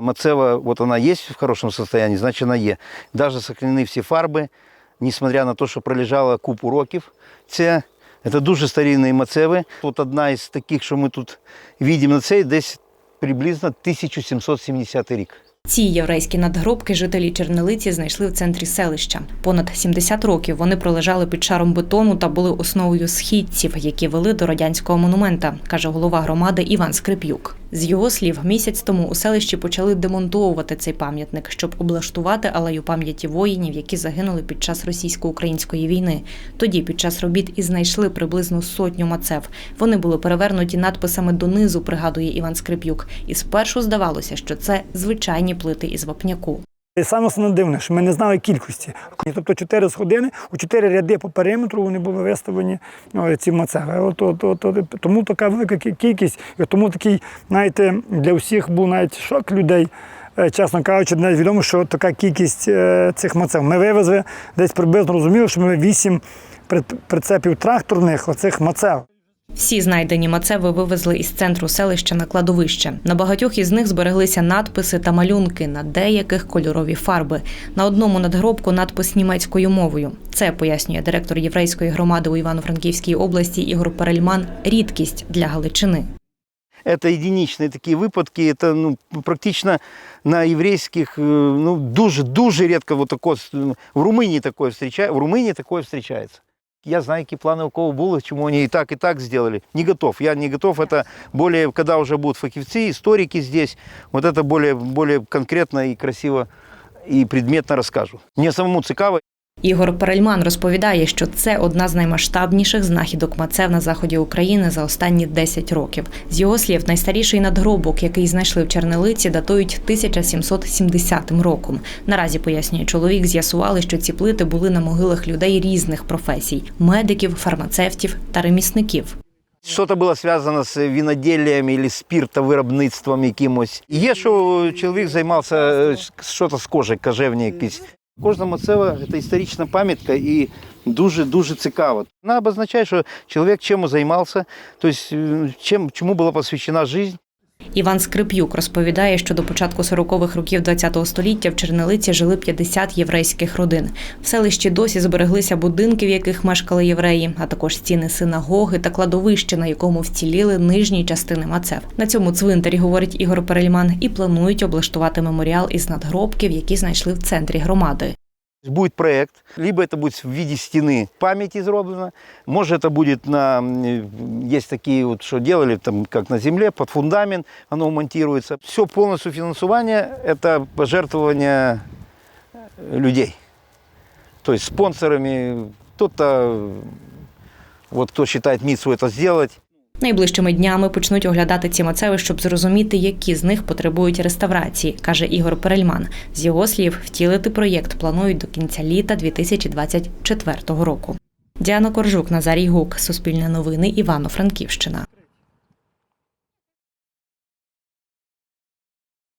Мацева, вот она есть в хорошем состоянии, значит она є. Даже сохранены всі фарби, несмотря на те, що пролежала купу років. Це, це дуже старинні мацеви. От одна із таких, що ми тут бачимо на цей, десь приблизно 1770 рік. Ці єврейські надгробки жителі Чернелиці знайшли в центрі селища. Понад 70 років вони пролежали під шаром бетону та були основою східців, які вели до радянського монумента, каже голова громади Іван Скрип'юк. З його слів, місяць тому у селищі почали демонтовувати цей пам'ятник, щоб облаштувати алею пам'яті воїнів, які загинули під час російсько-української війни. Тоді під час робіт і знайшли приблизно сотню мацев. Вони були перевернуті надписами донизу, пригадує Іван Скрип'юк. І спершу здавалося, що це звичайні плити із вапняку. І саме основне дивне, що ми не знали кількості. Тобто чотири сходини, у чотири ряди по периметру вони були виставлені о, ці мацеви. От, от, от, от, тому така велика кількість, і тому такий, знаєте, для всіх був навіть шок людей. Е, Чесно кажучи, навіть відомо, що така кількість е, цих мацев. Ми вивезли десь приблизно розуміли, що ми вісім прицепів тракторних оцих мацев. Всі знайдені мацеви вивезли із центру селища на кладовище. На багатьох із них збереглися надписи та малюнки, на деяких кольорові фарби. На одному надгробку надпис німецькою мовою. Це пояснює директор єврейської громади у Івано-Франківській області Ігор Перельман. Рідкість для Галичини. Это единичные такие выпадки, это ну, практично на еврейских, э, ну, дуже, дуже редко вот такое, с- в Румынии такое встречается, в Румынии такое встречается. Я знаю, какие планы у кого было, чему они и так, и так сделали. Не готов, я не готов, это более, когда уже будут фахивцы, историки здесь, вот это более, более конкретно и красиво и предметно расскажу. Мне самому цікаво, Ігор Перельман розповідає, що це одна з наймасштабніших знахідок мацев на заході України за останні 10 років. З його слів, найстаріший надгробок, який знайшли в Чернелиці, датують 1770 роком. Наразі пояснює чоловік, з'ясували, що ці плити були на могилах людей різних професій: медиків, фармацевтів та ремісників. Что-то было связано з виноделієм или спиртовиробництвом якимось. Є, що чоловік займався е, що-то з кожи, кожевні якісь. Кожна мацева – це історична пам'ятка і дуже-дуже цікаво. Вона обозначає, що чоловік чим займався, тобто е, чим, чому була посвящена життя. Іван Скрип'юк розповідає, що до початку 40-х років ХХ століття в Чернелиці жили 50 єврейських родин. В селищі досі збереглися будинки, в яких мешкали євреї, а також стіни синагоги та кладовище, на якому вціліли нижні частини мацев. На цьому цвинтарі, говорить Ігор Перельман, і планують облаштувати меморіал із надгробків, які знайшли в центрі громади. Будет проект, либо это будет в виде стены памяти зроблено, может это будет на, м, есть такие вот, что делали там, как на земле, под фундамент оно монтируется. Все полностью финансирование – это пожертвования э, людей. То есть спонсорами, кто-то, вот кто считает митсу это сделать, Найближчими днями почнуть оглядати ці мацеви, щоб зрозуміти, які з них потребують реставрації, каже Ігор Перельман. З його слів, втілити проєкт планують до кінця літа 2024 року. Діана Коржук, Назарій Гук, Суспільне новини, Івано-Франківщина.